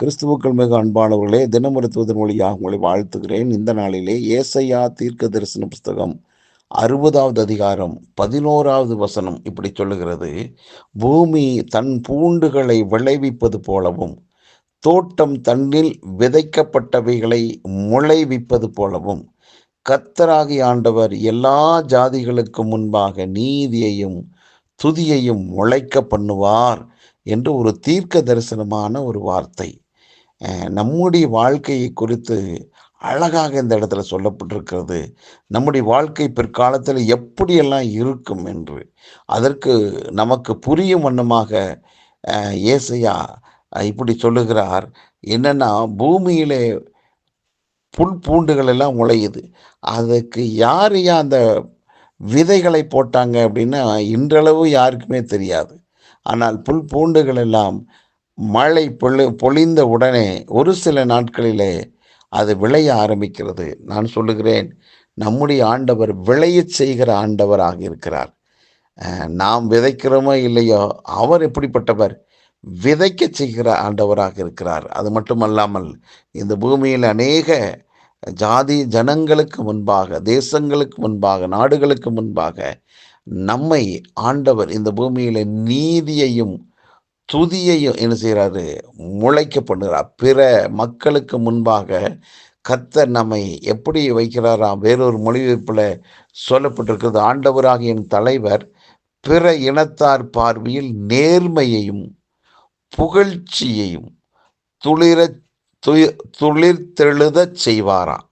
கிறிஸ்துவுக்கள் மிக அன்பானவர்களே தினமருத்துவதன் மொழியாக உங்களை வாழ்த்துகிறேன். இந்த நாளிலே ஏசையா தீர்க்க தரிசன புஸ்தகம் அறுபதாவது அதிகாரம் பதினோராவது வசனம் இப்படி சொல்லுகிறது. பூமி தன் பூண்டுகளை விளைவிப்பது போலவும் தோட்டம் தன்னில் விதைக்கப்பட்டவைகளை முளைவிப்பது போலவும் கத்தராகி ஆண்டவர் எல்லா ஜாதிகளுக்கும் முன்பாக நீதியையும் துதியையும் முளைக்க பண்ணுவார் என்று ஒரு தீர்க்க தரிசனமான ஒரு வார்த்தை. நம்முடைய வாழ்க்கையை குறித்து அழகாக இந்த இடத்துல சொல்லப்பட்டிருக்கிறது. நம்முடைய வாழ்க்கை பிற்காலத்தில் எப்படியெல்லாம் இருக்கும் என்று. அதற்கு நமக்கு புரியும் வண்ணமாக ஏசையா இப்படி சொல்லுகிறார். என்னென்னா பூமியிலே புல் பூண்டுகள் எல்லாம் முளையுது. அதுக்கு யார் ஏன் அந்த விதைகளை போட்டாங்க அப்படின்னா இன்றளவு யாருக்குமே தெரியாது. ஆனால் புல் பூண்டுகள் எல்லாம் மழை பொழு பொழிந்த உடனே ஒரு சில நாட்களிலே அது விளைய ஆரம்பிக்கிறது. நான் சொல்லுகிறேன் நம்முடைய ஆண்டவர் விளையச் செய்கிற ஆண்டவராக இருக்கிறார் நாம் விதைக்கிறோமோ இல்லையோ அவர் எப்படிப்பட்டவர் விதைக்க செய்கிற ஆண்டவராக இருக்கிறார். அது மட்டுமல்லாமல் இந்த பூமியில் அநேக ஜாதி ஜனங்களுக்கு முன்பாக தேசங்களுக்கு முன்பாக நாடுகளுக்கு முன்பாக நம்மை ஆண்டவர் இந்த பூமியில் நீதியையும் துதியையும் என்ன செய்கிறாரு முளைக்க பண்ணுகிறார் பிற மக்களுக்கு முன்பாக கத்தர் நம்மை எப்படி வைக்கிறாராம்? வேறொரு மொழிபெயர்ப்பில் சொல்லப்பட்டிருக்கிறது ஆண்டவராக என் தலைவர் பிற இனத்தார் பார்வையில் நேர்மையையும் புகழ்ச்சியையும் துளிர துய துளிர்த்தெழுதச் செய்வாராம்.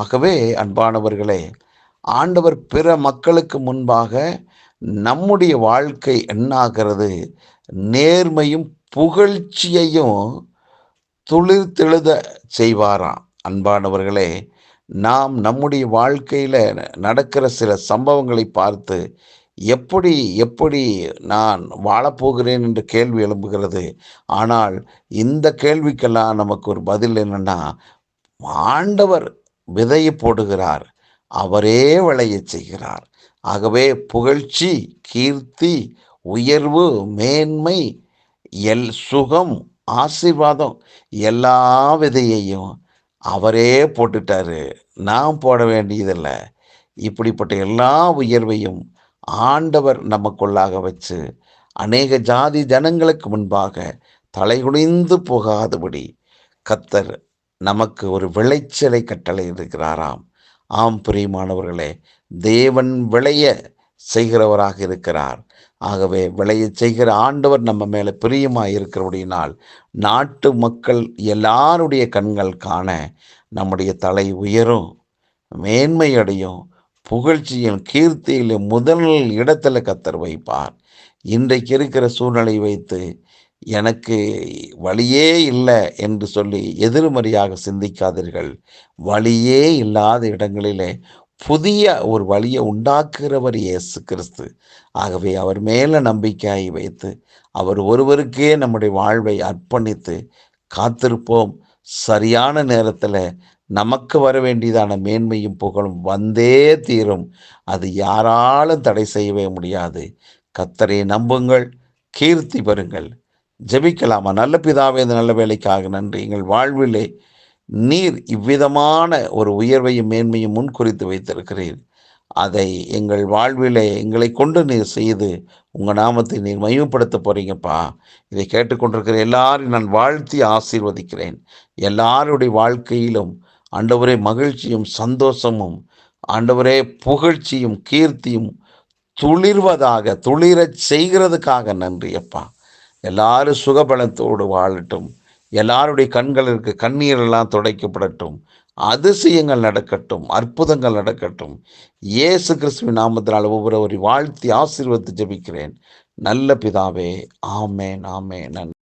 ஆகவே அன்பானவர்களே ஆண்டவர் பிற மக்களுக்கு முன்பாக நம்முடைய வாழ்க்கை என்னாகிறது? நேர்மையும் புகழ்ச்சியையும் துளிர்த்தெழுத செய்வாராம். அன்பானவர்களே நாம் நம்முடைய வாழ்க்கையில் நடக்கிற சில சம்பவங்களை பார்த்து எப்படி எப்படி நான் வாழப்போகிறேன் என்று கேள்வி எழும்புகிறது. ஆனால் இந்த கேள்விக்கெல்லாம் நமக்கு ஒரு பதில் என்னென்னா ஆண்டவர் விதையை போடுகிறார் அவரே விளைய செய்கிறார். ஆகவே புகழ்ச்சி கீர்த்தி உயர்வு மேன்மை எல் சுகம் ஆசீர்வாதம் எல்லா விதையையும் அவரே போட்டுட்டாரு. நாம் போட வேண்டியதில்லை. இப்படிப்பட்ட எல்லா உயர்வையும் ஆண்டவர் நமக்குள்ளாக வச்சு அநேக ஜாதி ஜனங்களுக்கு முன்பாக தலைகுனிந்து போகாதபடி கத்தர் நமக்கு ஒரு விளைச்சலை கட்டளை இருக்கிறாராம் ஆம் பிரியமானவர்களே தேவன் விளைய செய்கிறவராக இருக்கிறார். ஆகவே விளைய செய்கிற ஆண்டவர் நம்ம மேலே பிரியமாக இருக்கிறபடியினால் நாட்டு மக்கள் எல்லாருடைய கண்கள் காண நம்முடைய தலை உயரும் மேன்மையடையும் புகழ்ச்சியின் கீர்த்தியில் முதல் இடத்துல கத்தர் வைப்பார். இன்றைக்கு இருக்கிற சூழ்நிலை வைத்து எனக்கு வழியே இல்லை என்று சொல்லி எதிர்மறையாக சிந்திக்காதீர்கள். வழியே இல்லாத இடங்களிலே புதிய ஒரு வழியை உண்டாக்குகிறவர் இயேசு கிறிஸ்து. ஆகவே அவர் மேலே நம்பிக்கையை வைத்து அவர் ஒருவருக்கே நம்முடைய வாழ்வை அர்ப்பணித்து காத்திருப்போம். சரியான நேரத்தில் நமக்கு வர வேண்டியதான மேன்மையும் புகழும் வந்தே தீரும். அது யாராலும் தடை செய்யவே முடியாது. கத்தரை நம்புங்கள் கீர்த்தி பெறுங்கள். ஜெபிக்கலாமா? நல்ல பிதாவே இந்த நல்ல வேலைக்காக நன்றி. எங்கள் வாழ்விலே நீர் இவ்விதமான ஒரு உயர்வையும் மேன்மையும் முன் குறித்து வைத்திருக்கிறீர். அதை எங்கள் வாழ்விலே எங்களை கொண்டு நீர் செய்து உங்கள் நாமத்தை நீர் மையப்படுத்த போகிறீங்கப்பா இதை கேட்டுக்கொண்டிருக்கிற எல்லாரையும் நான் வாழ்த்தி ஆசீர்வதிக்கிறேன். எல்லாருடைய வாழ்க்கையிலும் ஆண்டவரே மகிழ்ச்சியும் சந்தோஷமும் ஆண்டவரே புகழ்ச்சியும் கீர்த்தியும் துளிர்வதாக துளிரச் செய்கிறதுக்காக நன்றியப்பா. எல்லாரும் சுகபலத்தோடு வாழட்டும். எல்லாருடைய கண்களுக்கு கண்ணீர் எல்லாம் துடைக்கப்படட்டும். அதிசயங்கள் நடக்கட்டும் அற்புதங்கள் நடக்கட்டும். இயேசு கிறிஸ்துவின் நாமத்தினால் ஒவ்வொருவரை வாழ்த்தி ஆசீர்வதித்து ஜெபிக்கிறேன். நல்ல பிதாவே ஆமேன் ஆமேன். நன்றி.